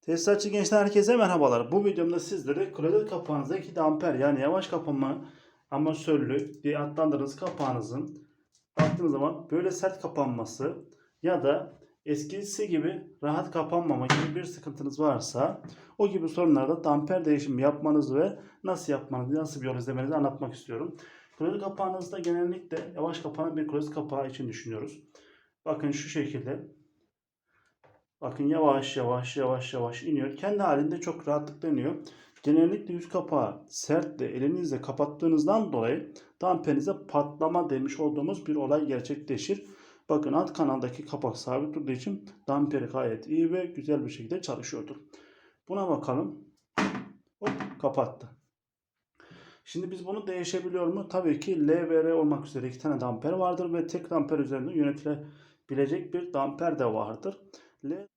Tesisatçı gençler herkese merhabalar. Bu videomda sizlere klozet kapağınızdaki damper yani yavaş kapanma amatörlü diye adlandırdığınız kapağınızın baktığınız zaman böyle sert kapanması ya da eskisi gibi rahat kapanmama gibi bir sıkıntınız varsa o gibi sorunlarda damper değişimi yapmanızı ve nasıl yapmanızı, nasıl bir yol izlemenizi anlatmak istiyorum. Klozet kapağınızda genellikle yavaş kapanan bir klozet kapağı için düşünüyoruz. Bakın şu şekilde Bakın yavaş yavaş yavaş yavaş iniyor. Kendi halinde çok rahatlıkla iniyor. Genellikle yüz kapağı sertle elinizle kapattığınızdan dolayı damperinize patlama demiş olduğumuz bir olay gerçekleşir. Bakın alt kanaldaki kapak sabit durduğu için damperi gayet iyi ve güzel bir şekilde çalışıyordur. Buna bakalım. Hop kapattı. Şimdi biz bunu değişebiliyor mu? Tabii ki L ve R olmak üzere iki tane damper vardır ve tek damper üzerinde yönetilebilecek bir damper de vardır. L,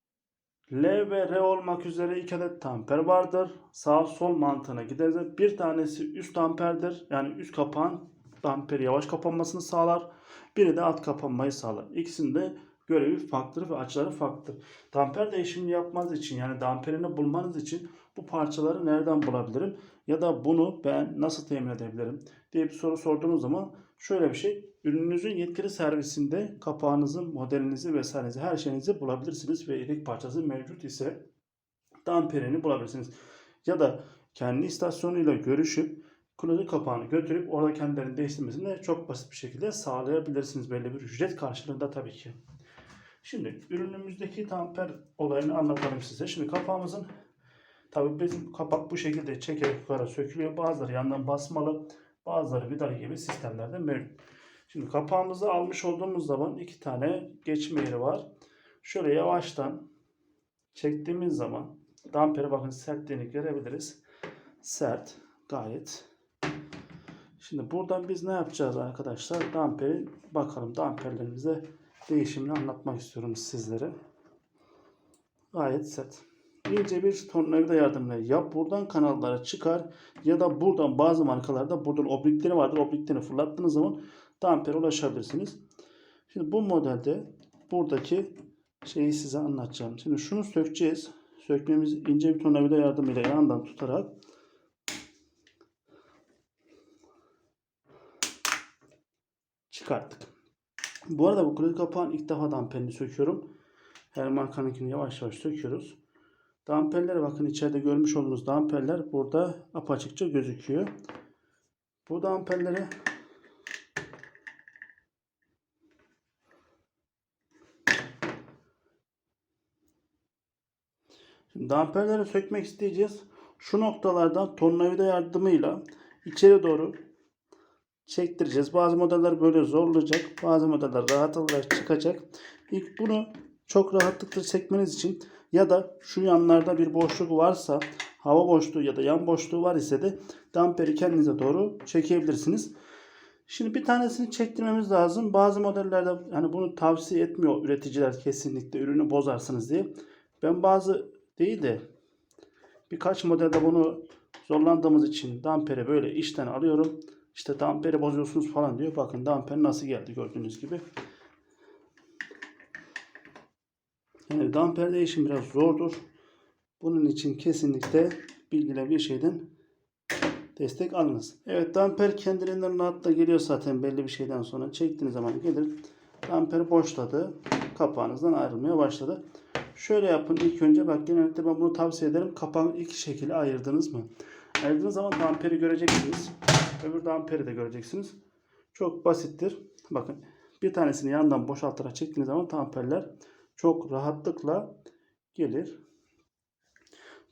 L ve R olmak üzere iki adet damper vardır. Sağ sol mantığına gideriz. Bir tanesi üst damperdir. Yani üst kapağın damperi yavaş kapanmasını sağlar. Biri de alt kapanmayı sağlar. İkisinin de görevi farklıdır ve açıları farklıdır. Damper değişimini yapmanız için yani damperini bulmanız için bu parçaları nereden bulabilirim? Ya da bunu ben nasıl temin edebilirim? diye bir soru sorduğunuz zaman şöyle bir şey. Ürününüzün yetkili servisinde kapağınızın modelinizi vesairenizi her şeyinizi bulabilirsiniz ve yedek parçası mevcut ise damperini bulabilirsiniz. Ya da kendi istasyonuyla görüşüp klozet kapağını götürüp orada kendilerini değiştirmesini de çok basit bir şekilde sağlayabilirsiniz belli bir ücret karşılığında tabii ki. Şimdi ürünümüzdeki damper olayını anlatalım size. Şimdi kapağımızın tabii bizim kapak bu şekilde çekerek yukarı sökülüyor. Bazıları yandan basmalı, bazıları vidalı gibi sistemlerde mevcut. Şimdi kapağımızı almış olduğumuz zaman iki tane geçme yeri var. Şöyle yavaştan çektiğimiz zaman damperi bakın sertliğini görebiliriz. Sert gayet. Şimdi buradan biz ne yapacağız arkadaşlar? Damperi bakalım damperlerimize değişimini anlatmak istiyorum sizlere. Gayet sert. İnce bir tornavida yardımıyla ya buradan kanallara çıkar ya da buradan bazı markalarda buradan oblikleri vardır. Obliklerini fırlattığınız zaman dampere ulaşabilirsiniz. Şimdi bu modelde buradaki şeyi size anlatacağım. Şimdi şunu sökeceğiz. Sökmemiz ince bir tornavida yardımıyla yandan tutarak çıkarttık. Bu arada bu klozet kapağın ilk defa damperini söküyorum. Her markanınkini yavaş yavaş söküyoruz. Damperler bakın içeride görmüş olduğunuz damperler burada apaçıkça gözüküyor. Bu damperleri Şimdi damperleri sökmek isteyeceğiz. Şu noktalardan tornavida yardımıyla içeri doğru çektireceğiz. Bazı modeller böyle zorlayacak. Bazı modeller rahat olarak çıkacak. İlk bunu çok rahatlıkla çekmeniz için ya da şu yanlarda bir boşluk varsa hava boşluğu ya da yan boşluğu var ise de damperi kendinize doğru çekebilirsiniz. Şimdi bir tanesini çektirmemiz lazım. Bazı modellerde hani bunu tavsiye etmiyor üreticiler kesinlikle ürünü bozarsınız diye. Ben bazı değil de birkaç modelde bunu zorlandığımız için damperi böyle işten alıyorum. İşte damperi bozuyorsunuz falan diyor. Bakın damper nasıl geldi gördüğünüz gibi. Yani damper değişim biraz zordur. Bunun için kesinlikle bilgiler bir şeyden destek alınız. Evet damper kendiliğinden rahatla geliyor zaten belli bir şeyden sonra. Çektiğiniz zaman gelir. Damper boşladı. Kapağınızdan ayrılmaya başladı. Şöyle yapın ilk önce bak genellikle ben bunu tavsiye ederim. Kapağın iki şekilde ayırdınız mı? Ayırdığınız zaman damperi göreceksiniz. Öbür damperi de göreceksiniz. Çok basittir. Bakın bir tanesini yandan boşaltarak çektiğiniz zaman damperler çok rahatlıkla gelir.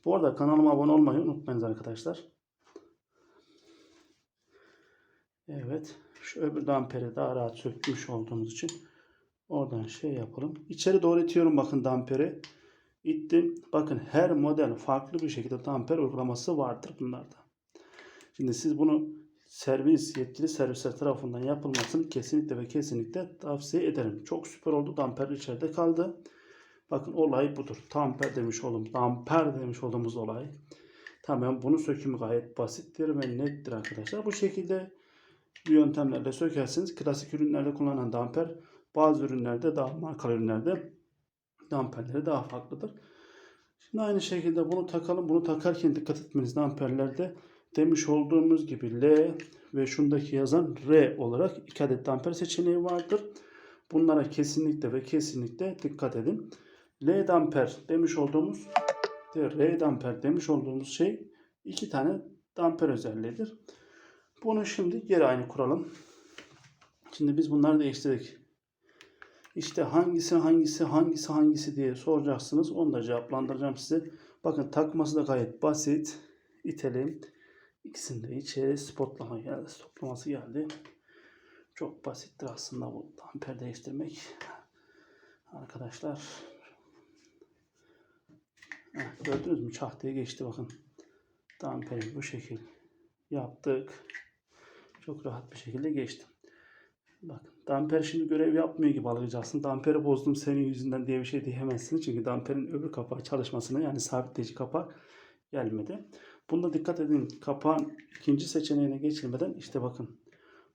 Bu arada kanalıma abone olmayı unutmayınız arkadaşlar. Evet. Şu öbür damperi daha rahat sökmüş olduğumuz için oradan şey yapalım. İçeri doğru itiyorum bakın damperi. İttim. Bakın her model farklı bir şekilde damper uygulaması vardır bunlarda. Şimdi siz bunu servis, yetkili servisler tarafından yapılmasını kesinlikle ve kesinlikle tavsiye ederim. Çok süper oldu. Damper içeride kaldı. Bakın olay budur. Damper demiş oldum. Damper demiş olduğumuz olay. Tamam bunu sökümü gayet basittir ve nettir arkadaşlar. Bu şekilde bu yöntemlerle sökersiniz. Klasik ürünlerde kullanılan damper bazı ürünlerde daha markalı ürünlerde damperleri daha farklıdır. Şimdi aynı şekilde bunu takalım. Bunu takarken dikkat etmeniz amperlerde demiş olduğumuz gibi L ve şundaki yazan R olarak iki adet amper seçeneği vardır. Bunlara kesinlikle ve kesinlikle dikkat edin. L damper demiş olduğumuz ve R damper demiş olduğumuz şey iki tane damper özelliğidir. Bunu şimdi geri aynı kuralım. Şimdi biz bunları değiştirdik. İşte hangisi hangisi hangisi hangisi diye soracaksınız. Onu da cevaplandıracağım size. Bakın takması da gayet basit. İtelim. İkisini de içeri spotlama geldi. Stoplaması geldi. Çok basittir aslında bu damper değiştirmek. Arkadaşlar. Heh, gördünüz mü? Çah geçti bakın. Damperi bu şekil yaptık. Çok rahat bir şekilde geçti. Bakın damper şimdi görev yapmıyor gibi algılayacaksın. Damperi bozdum senin yüzünden diye bir şey diyemezsiniz. Çünkü damperin öbür kapağı çalışmasına yani sabitleyici kapak gelmedi. Bunda dikkat edin. Kapağın ikinci seçeneğine geçilmeden işte bakın.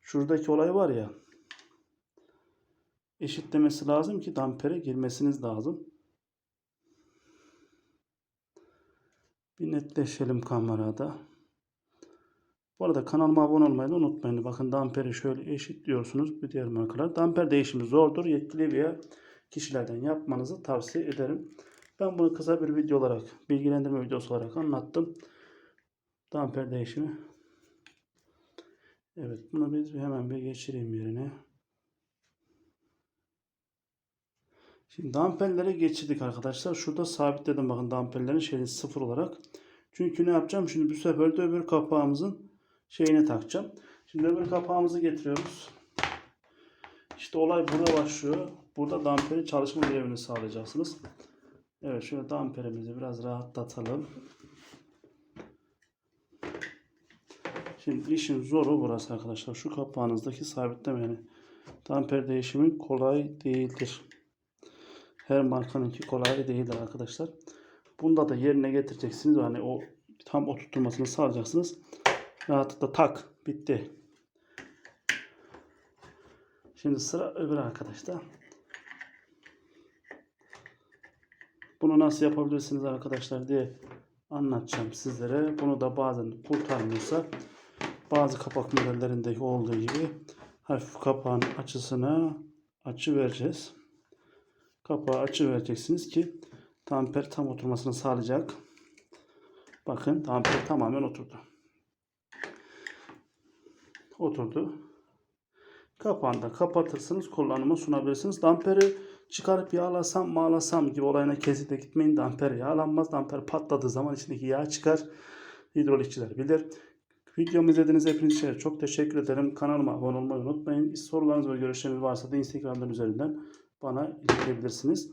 Şuradaki olay var ya. Eşitlemesi lazım ki dampere girmesiniz lazım. Bir netleşelim kamerada. Bu arada kanalıma abone olmayı da unutmayın. Bakın damperi şöyle eşitliyorsunuz bir diğer markalar. Damper değişimi zordur. Yetkili veya kişilerden yapmanızı tavsiye ederim. Ben bunu kısa bir video olarak, bilgilendirme videosu olarak anlattım. Damper değişimi. Evet bunu biz hemen bir geçireyim yerine. Şimdi damperleri geçirdik arkadaşlar. Şurada sabitledim bakın damperlerin şeyini sıfır olarak. Çünkü ne yapacağım? Şimdi bu sefer de öbür kapağımızın şeyine takacağım. Şimdi öbür kapağımızı getiriyoruz. İşte olay burada başlıyor. Burada damperin çalışma görevini sağlayacaksınız. Evet şöyle damperimizi biraz rahatlatalım. Şimdi işin zoru burası arkadaşlar. Şu kapağınızdaki sabitleme yani damper değişimi kolay değildir. Her markanınki kolay değildir arkadaşlar. Bunda da yerine getireceksiniz. Yani o tam oturtmasını sağlayacaksınız. Rahatlıkla tak. Bitti. Şimdi sıra öbür arkadaşta. Bunu nasıl yapabilirsiniz arkadaşlar diye anlatacağım sizlere. Bunu da bazen kurtarmıyorsa bazı kapak modellerindeki olduğu gibi hafif kapağın açısını açı vereceğiz. Kapağı açı vereceksiniz ki damper tam oturmasını sağlayacak. Bakın damper tamamen oturdu. Oturdu. Kapağını da kapatırsınız. Kullanıma sunabilirsiniz. Damperi çıkarıp yağlasam mağlasam gibi olayına kesinlikle gitmeyin. Damper yağlanmaz. Damper patladığı zaman içindeki yağ çıkar. Hidrolikçiler bilir. Videomu izlediğiniz hepiniz için çok teşekkür ederim. Kanalıma abone olmayı unutmayın. Sorularınız ve görüşleriniz varsa da Instagram'dan üzerinden bana iletebilirsiniz.